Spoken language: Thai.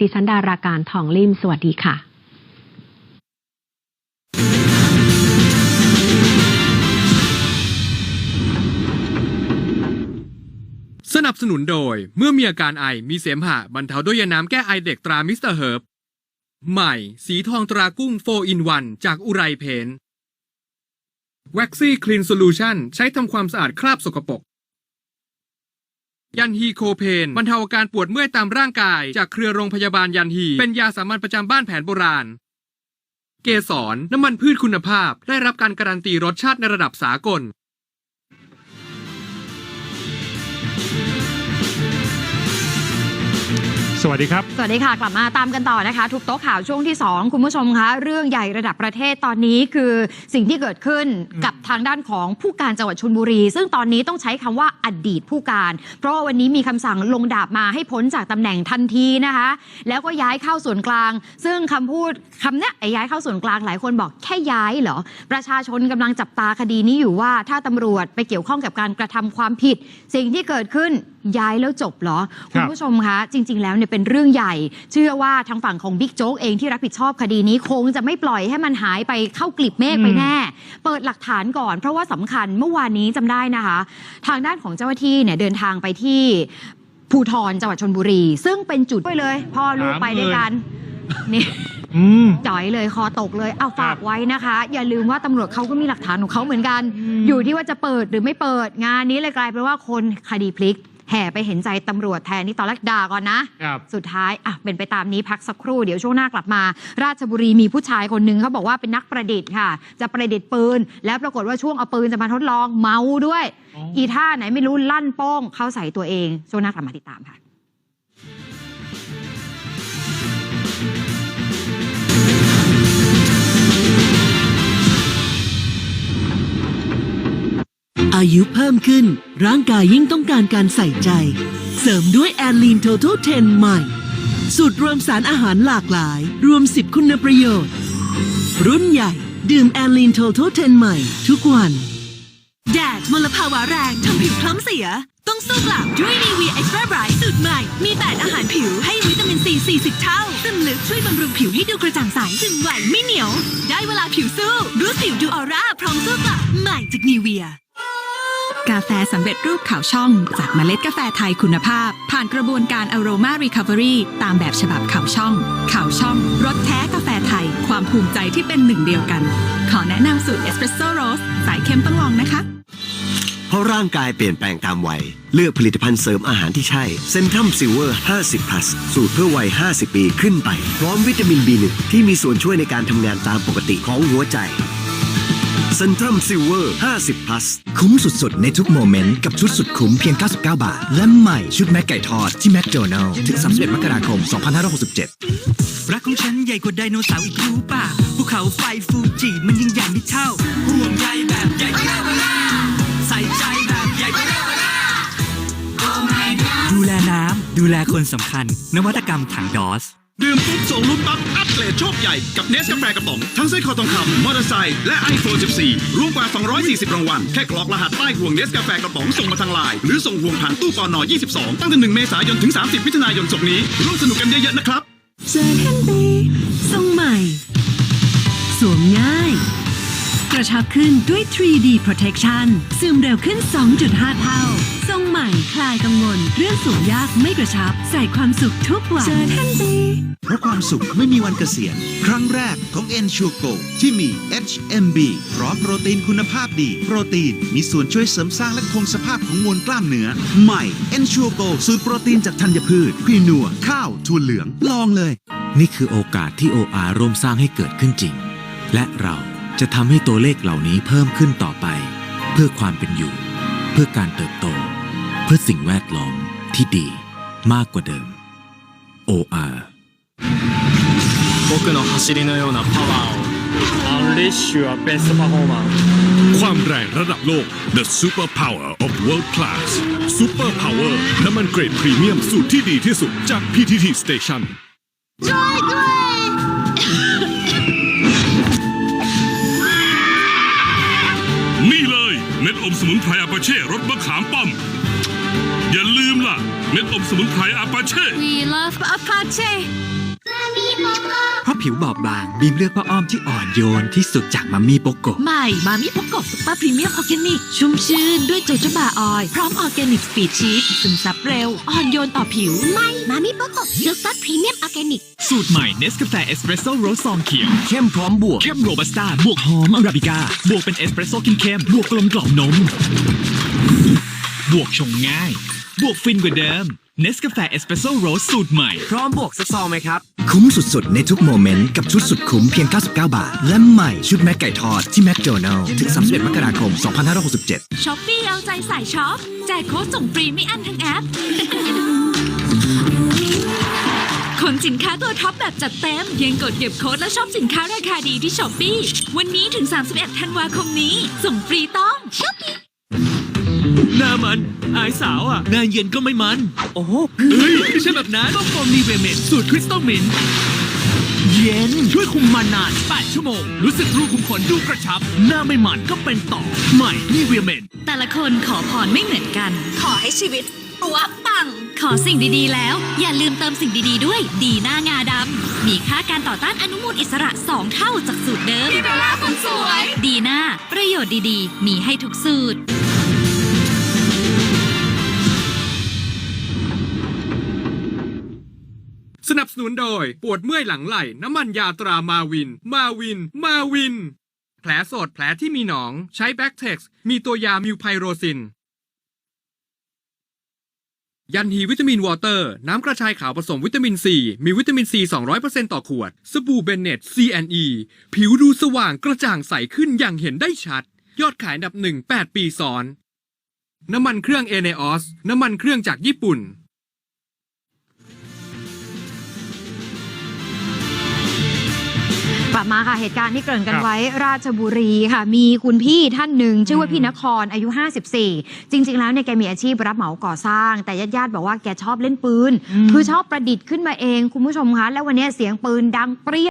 ดิฉันดาราการทองลิมสวัสดีค่ะสนับสนุนโดยเมื่อมีอาการไอมีเสมหะบรรเทาด้วยยาน้ำแก้ไอเด็กตรามิสเตอร์เฮิร์บใหม่ สีทองตรากุ้งโฟอินวันจากอุไรเพนวัคซี่คลีนโซลูชันใช้ทำความสะอาดคราบสกปรก ยันฮีโคเพนบรรเทาอาการปวดเมื่อยตามร่างกาย จากเครือโรงพยาบาลยันฮี เป็นยาสามัญประจำบ้านแผนโบราณ เกสรน้ำมันพืชคุณภาพ ได้รับการการันตีรสชาติในระดับสากล สวัสดีครับ สวัสดีค่ะ กลับมาตามกันต่อนะคะ ทุกโต๊ะข่าวช่วงที่ 2 คุณผู้ชมคะ เรื่องใหญ่ระดับประเทศตอนนี้คือสิ่งที่เกิดขึ้นกับทางด้านของผู้การจังหวัดชลบุรี ซึ่งตอนนี้ต้องใช้คำว่าอดีตผู้การ เพราะว่าวันนี้มีคำสั่งลงดาบมาให้พ้นจากตำแหน่งทันทีนะคะ แล้วก็ย้ายเข้าส่วนกลาง ซึ่งคำพูดคำเนี้ยไอ้ย้ายเข้าส่วนกลางหลายคนบอกแค่ย้ายเหรอประชาชนกำลังจับตาคดีนี้อยู่ว่าถ้าตำรวจไปเกี่ยวข้องกับการกระทำความผิด สิ่งที่เกิดขึ้น ย้ายแล้วจบเหรอ คุณผู้ชมคะ จริง ๆ แล้วเนี่ยเป็นเรื่องใหญ่ เชื่อว่าทางฝั่งของบิ๊กโจ๊กเองที่รับผิดชอบคดีนี้คงจะไม่ปล่อยให้มันหายไปเข้ากลีบเมฆไปแน่ เปิดหลักฐานก่อน เพราะว่าสำคัญเมื่อวานนี้จำได้นะคะ ทางด้านของเจ้าหน้าที่เนี่ยเดินทางไปที่ภูทรจังหวัดชนบุรี ซึ่งเป็นจุดไปเลยพ่อลูกไปด้วยกันนี่อืมจ่อยเลยคอตกเลยเอาฝากไว้นะคะ อย่าลืมว่าตำรวจเขาก็มีหลักฐานของเขาเหมือนกันอืมอยู่ที่ว่าจะเปิดหรือไม่เปิดงานนี้เลยกลายเป็นว่าคนคดีพลิก แห่ไปเห็นใจตำรวจแทนที่ตอนแรกด่าก่อนนะ ครับสุดท้ายอะเป็นไปตามนี้พักสักครู่เดี๋ยวช่วงหน้ากลับมา ราชบุรีมีผู้ชายคนหนึ่งเขาบอกว่าเป็นนักประดิษฐ์ค่ะ จะประดิษฐ์ปืน แล้วปรากฏว่าช่วงเอาปืนจะมาทดลองเมาด้วย อ๋ออีท่าไหนไม่รู้ลั่นโป้งเข้าใส่ตัวเองช่วงหน้ากลับมาติดตามค่ะ อายุเพิ่มขึ้น ร่างกายยิ่งต้องการการใส่ใจ เสริมด้วยแอลลีนโท t ท l 10ใหม่ สูตรรวมสารอาหารหลากหลาย รวม 10 คุณประโยชน์ รุ่นใหญ่ ดื่มแอลลีนโท t ท l 10ใหม่ ทุกวัน แดดมลภาวะแรงทำผิวคล้ำเสีย ต้องสู้กลับด้วยนีวีเอ็กซ์ตร้าไบรสูตรใหม่ มี8อาหารผิวให้วิตามินซี40 เท่าซึมลึกช่วยบำรุงผิวให้ดูกระจ่างใสซึมไหวไม่เหนียว ได้เวลาผิวสู้รู้ผิวดูออร่าพร้อมสู้กลับใหม่จากนีเวีย กาแฟสำเร็จรูปขาวช่อง จากเมล็ดกาแฟไทยคุณภาพ ผ่านกระบวนการ Aroma Recovery ตามแบบฉบับขาวช่องขาวช่องรสแท้กาแฟไทย ความภูมิใจที่เป็นหนึ่งเดียวกัน ขอแนะนำสูตรเอสเปรสโซ่โรสสายเข้มต้องลองนะคะเพราะร่างกายเปลี่ยนแปลงตามวัย เลือกผลิตภัณฑ์เสริมอาหารที่ใช่เซนทัมซิลเวอร์ 50 plus สูตรเพื่อวัย 50 ปีขึ้นไป พร้อมวิตามิน B1 ที่มีส่วนช่วยในการทำงานตามปกติของหัวใจ เซนทัมซิลเวอร์50 plus คุ้มสุดๆ ในทุกโมเมนต์ กับชุดสุดคุ้มเพียง 99 บาท และใหม่ชุดแม็กไก่ทอดที่แมคโดนัลล์ถึง 31 มกราคม 2567 รักของฉันใหญ่กว่าไดโนเสาร์อีกรู้ป่ะภูเขาไฟฟูจิมันยิ่งใหญ่ไม่เท่า ห่วงใยแบบใหญ่กว่าเวลาใส่ใจแบบใหญ่กว่าเวลาดูแลน้ำดูแลคนสำคัญ นวัตกรรมถังดอส ดื่มปุ๊บส่งลุ้นปั๊บอัปเกรดโชคใหญ่กับเนสกาแฟกระป๋อง ทั้งไส้คอทองคำมอเตอร์ไซค์และ iPhone 14 รวมกว่า 240 รางวัล แค่กรอกรหัสใต้ห่วงเนสกาแฟกระป๋องส่งมาทางไลน์หรือส่งห่วงผ่านตู้ปอนอ22 ตั้งแต่ 1 เมษายนถึง 30มิถุนายนศกนี้ร่วมสนุกกันเยอะๆนะครับเจอกันดีทรงใหม่ สวมง่าย ระชับขึ้นด้วย 3D Protection ซึมเร็วขึ้น 2.5 เท่า ทรงใหม่คลายกังวลเรื่องสูงยากไม่กระชับ ใส่ความสุขทุกวันเจอกันดีเพราะความสุขไม่มีวันเกษียณ ครั้งแรกของ e n s u r e Go ที่มี HMB พร้อมโปรตีนคุณภาพดี โปรตีนมีส่วนช่วยเสริมสร้างและคงสภาพของมวลกล้ามเนื้อ ใหม่ e n s u r e Go สูตรโปรตีนจากธัญพืชควีนัว ข้าวถั่วเหลืองลองเลย นี่คือโอกาสที่ OR ร่วมสร้างให้เกิดขึ้นจริง และเรา จะทำให้ตัวเลขเหล่านี้เพิ่มขึ้นต่อไป เพื่อความเป็นอยู่ เพื่อการเติบโต เพื่อสิ่งแวดล้อมที่ดีมากกว่าเดิม OR 僕の走りのようなパワーを Unleash your best performance ความแรงระดับโลก The Super Power of World Class Super Power น้ำมันเกรดพรีเมียมสูตรที่ดีที่สุดจาก PTT Station นี่เลย เม็ดอม เช่รสมะขามป้อม อย่าลืมล่ะ เม็ดอมสมุนไพรอาปาเช่ We love Apache ผิวบอบบาง บีมเลือกผ้าอ้อมที่อ่อนโยนที่สุดจากมัมมี่โปโกใหม่มามิพกกบซุปเปอร์พรีเมียมออร์แกนิก ชุ่มชื่นด้วยโจโจบาออยล์พร้อมออร์แกนิกสปีดชีสซึมซับเร็ว อ่อนโยนต่อผิวไม่มามิโปโกซุปเปอร์พรีเมียมออร์แกนิก สูตรใหม่เนสกาแฟเอสเปรสโซ่โรสซองเขียวเข้มพร้อมบวกเข้มโรบัสต้าบวกหอมอาราบิก้าบวกเป็นเอสเปรสโซ่เข้มๆบวกกลมกล่อมนม บวกชงง่าย บวกฟินกว่าเดิม เนสกาแฟเอสเปรสโซ่โรสสูตรใหม่ พร้อมบวกสักซองไหมครับ คุ้มสุดๆ ในทุกโมเมนต์ กับชุดสุดคุ้มเพียง 99 บาท และใหม่ชุดแม็กไก่ทอดที่แมคโดนัลถึง 31 มกราคม 2567ช้อปปี้เอาใจใส่ช็อปแจกโค้ดส่งฟรีไม่อั้นทั้งแอปขนสินค้าตัวท็อปแบบจัดเต็มเพียงกดเก็บโค้ดแล้วชอบสินค้าราคาดีที่ช้อปปี้วันนี้ถึง 31 ธันวาคมนี้ ส่งฟรีต้องช้อปปี้ หน้ามัน อายสาวอะ หน้าเย็นก็ไม่มัน โอ้โหเฮ้ยไม่ใช่แบบนั้นต้องโฟมนีเวเมนสูตรคริสตัลมินท์เย็นช่วยคุมมันนาน 8 ชั่วโมง รู้สึกรูขุมขนดูกระชับ หน้าไม่มันก็เป็นต่อ ใหม่นีเวเมนแต่ละคนขอพรไม่เหมือนกัน ขอให้ชีวิตปัวปัง ขอสิ่งดีๆแล้ว อย่าลืมเติมสิ่งดีๆด้วย ดีหน้างาดำ มีค่าการต่อต้านอนุมูลอิสระ 2 เท่าจากสูตรเดิมดีหน้าคนสวย ดีหน้าประโยชน์ดีๆ มีให้ทุกสูตร สนับสนุนโดย ปวดเมื่อยหลังไหล่ น้ำมันยาตรามาวิน มาวิน มาวิน แผลสดแผลที่มีหนอง ใช้แบ็กเท็กซ์มีตัวยามิวไพโรซิน ยันฮีวิตามินวอเตอร์ น้ำกระชายขาวผสมวิตามินซี มีวิตามินซี 200%ต่อขวด สบู่เบนเนต CNE ผิวดูสว่างกระจ่างใสขึ้นอย่างเห็นได้ชัด ยอดขายอันดับหนึ่ง8ปีซ้อน น้ำมันเครื่องเอเนออสน้ำมันเครื่องจากญี่ปุ่น ลับมาค่ะเหตุการณ์ที่เกริ่นกันไว้ราชบุรีค่ะ มีคุณพี่ท่านหนึ่งชื่อว่าพี่นครอายุ 54 จริง ๆ แล้วเนี่ยแกมีอาชีพรับเหมาก่อสร้าง แต่ญาติๆบอกว่าแกชอบเล่นปืน คือชอบประดิษฐ์ขึ้นมาเองคุณผู้ชมคะแล้ววันนี้เสียงปืนดังเปรี้ย